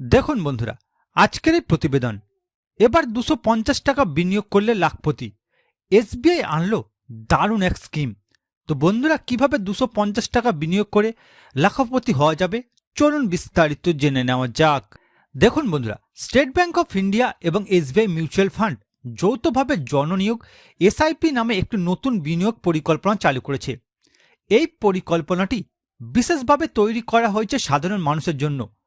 দেখুন বন্ধুরা, আজকের এই প্রতিবেদন। এবার দুশো পঞ্চাশ টাকা বিনিয়োগ করলে লাখপতি। এসবিআই আনলো দারুণ এক স্কিম। তো বন্ধুরা, কীভাবে দুশো পঞ্চাশ টাকা বিনিয়োগ করে লাখপতি হওয়া যাবে? চলুন বিস্তারিত জেনে নেওয়া যাক। দেখুন বন্ধুরা, স্টেট ব্যাংক অফ ইন্ডিয়া এবং এসবিআই মিউচুয়াল ফান্ড যৌথভাবে জননিয়োগ এসআইপি নামে একটি নতুন বিনিয়োগ পরিকল্পনা চালু করেছে। এই পরিকল্পনাটি বিশেষভাবে তৈরি করা হয়েছে সাধারণ মানুষের জন্য।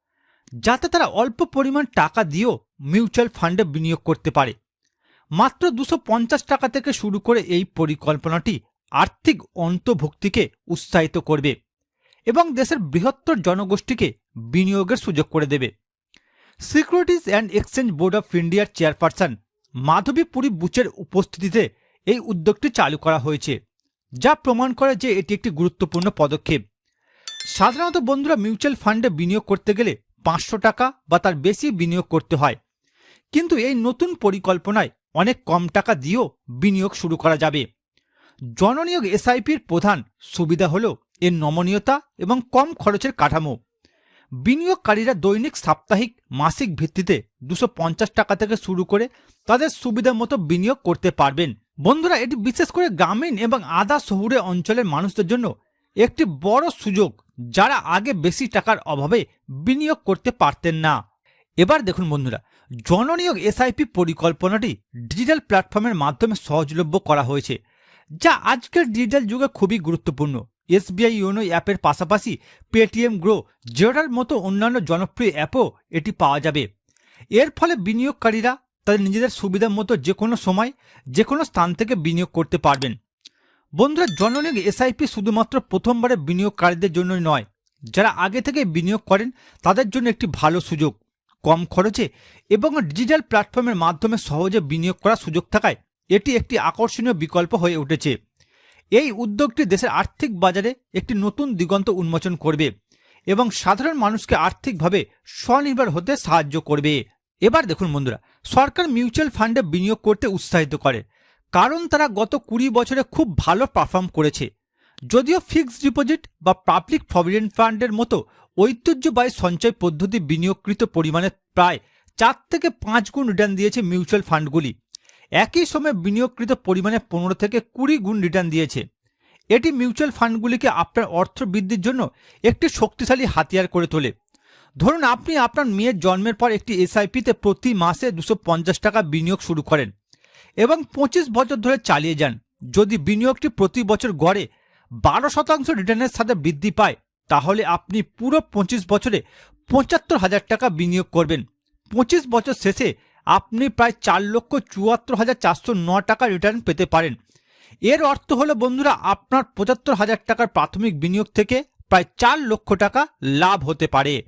যাতে তারা অল্প পরিমাণ টাকা দিয়েও মিউচুয়াল ফান্ডে বিনিয়োগ করতে পারে। মাত্র দুশো পঞ্চাশ টাকা থেকে শুরু করে এই পরিকল্পনাটি আর্থিক অন্তর্ভুক্তিকে উৎসাহিত করবে এবং দেশের বৃহত্তর জনগোষ্ঠীকে বিনিয়োগের সুযোগ করে দেবে। Securities and exchange board of ইন্ডিয়ার চেয়ারপারসন মাধবী পুরী বুচের উপস্থিতিতে এই উদ্যোগটি চালু করা হয়েছে, যা প্রমাণ করে যে এটি একটি গুরুত্বপূর্ণ পদক্ষেপ। সাধারণত বন্ধুরা মিউচুয়াল ফান্ডে বিনিয়োগ করতে গেলে পাঁচশো টাকা বা তার বেশি বিনিয়োগ করতে হয়। কিন্তু এই নতুন পরিকল্পনায় অনেক কম টাকা দিয়েও বিনিয়োগ শুরু করা যাবে। জননিয়োগ এসআইপির প্রধান সুবিধা হল এর নমনীয়তা এবং কম খরচের কাঠামো। বিনিয়োগকারীরা দৈনিক, সাপ্তাহিক, মাসিক ভিত্তিতে দুশো টাকা থেকে শুরু করে তাদের সুবিধা মতো বিনিয়োগ করতে পারবেন। বন্ধুরা, এটি বিশেষ করে গ্রামীণ এবং আধা শহুরে অঞ্চলের মানুষদের জন্য একটি বড় সুযোগ যারা আগে বেশি টাকার অভাবে বিনিয়োগ করতে পারতেন না। এবার দেখুন বন্ধুরা, জননিয়োগ এসআইপি পরিকল্পনাটি ডিজিটাল প্ল্যাটফর্মের মাধ্যমে সহজলভ্য করা হয়েছে, যা আজকের ডিজিটাল যুগে খুবই গুরুত্বপূর্ণ। এসবিআই ইউনো অ্যাপের পাশাপাশি পেটিএম গ্রো জিওটার মতো অন্যান্য জনপ্রিয় অ্যাপও এটি পাওয়া যাবে। এর ফলে বিনিয়োগকারীরা তাদের নিজেদের সুবিধা মতো যে কোনো সময় যে কোনো স্থান থেকে বিনিয়োগ করতে পারবেন। বন্ধুরা জননিয়োগ এসআইপি শুধুমাত্র প্রথমবারে বিনিয়োগকারীদের জন্যই নয়। যারা আগে থেকে বিনিয়োগ করেন, তাদের জন্য একটি ভালো সুযোগ। কম খরচে এবং ডিজিটাল প্ল্যাটফর্মের মাধ্যমে সহজে বিনিয়োগ করার সুযোগ থাকায় এটি একটি আকর্ষণীয় বিকল্প হয়ে উঠেছে। এই উদ্যোগটি দেশের আর্থিক বাজারে একটি নতুন দিগন্ত উন্মোচন করবে এবং সাধারণ মানুষকে আর্থিকভাবে স্বনির্ভর হতে সাহায্য করবে। এবার দেখুন বন্ধুরা, সরকার মিউচুয়াল ফান্ডে বিনিয়োগ করতে উৎসাহিত করে। কারণ তারা গত কুড়ি বছরে খুব ভালো পারফর্ম করেছে। যদিও ফিক্সড ডিপোজিট বা পাবলিক প্রভিডেন্ট ফান্ডের মতো ঐতিহ্যবাহী সঞ্চয় পদ্ধতি বিনিয়োগকৃত পরিমাণে প্রায় চার থেকে পাঁচ গুণ রিটার্ন দিয়েছে মিউচুয়াল ফান্ডগুলি একই সময়ে বিনিয়োগকৃত পরিমাণে পনেরো থেকে কুড়ি গুণ রিটার্ন দিয়েছে। এটি মিউচুয়াল ফান্ডগুলিকে আপনার অর্থ বৃদ্ধির জন্য একটি শক্তিশালী হাতিয়ার করে তোলে। ধরুন আপনি আপনার মেয়ের জন্মের পর একটি এসআইপিতে প্রতি মাসে দুশো টাকা বিনিয়োগ শুরু করেন। এবং পঁচিশ বছর ধরে চালিয়ে যান। যদি বিনিয়োগটি প্রতি বছর গড়ে বারো শতাংশ রিটার্নের সাথে বৃদ্ধি পায়, তাহলে আপনি পুরো পঁচিশ বছরে পঁচাত্তর হাজার টাকা বিনিয়োগ করবেন। পঁচিশ বছর শেষে আপনি প্রায় চার লক্ষ চুয়াত্তর হাজার চারশো ন টাকা রিটার্ন পেতে পারেন। এর অর্থ হলো, বন্ধুরা, আপনার পঁচাত্তর হাজার টাকার প্রাথমিক বিনিয়োগ থেকে প্রায় চার লক্ষ টাকা লাভ হতে পারে।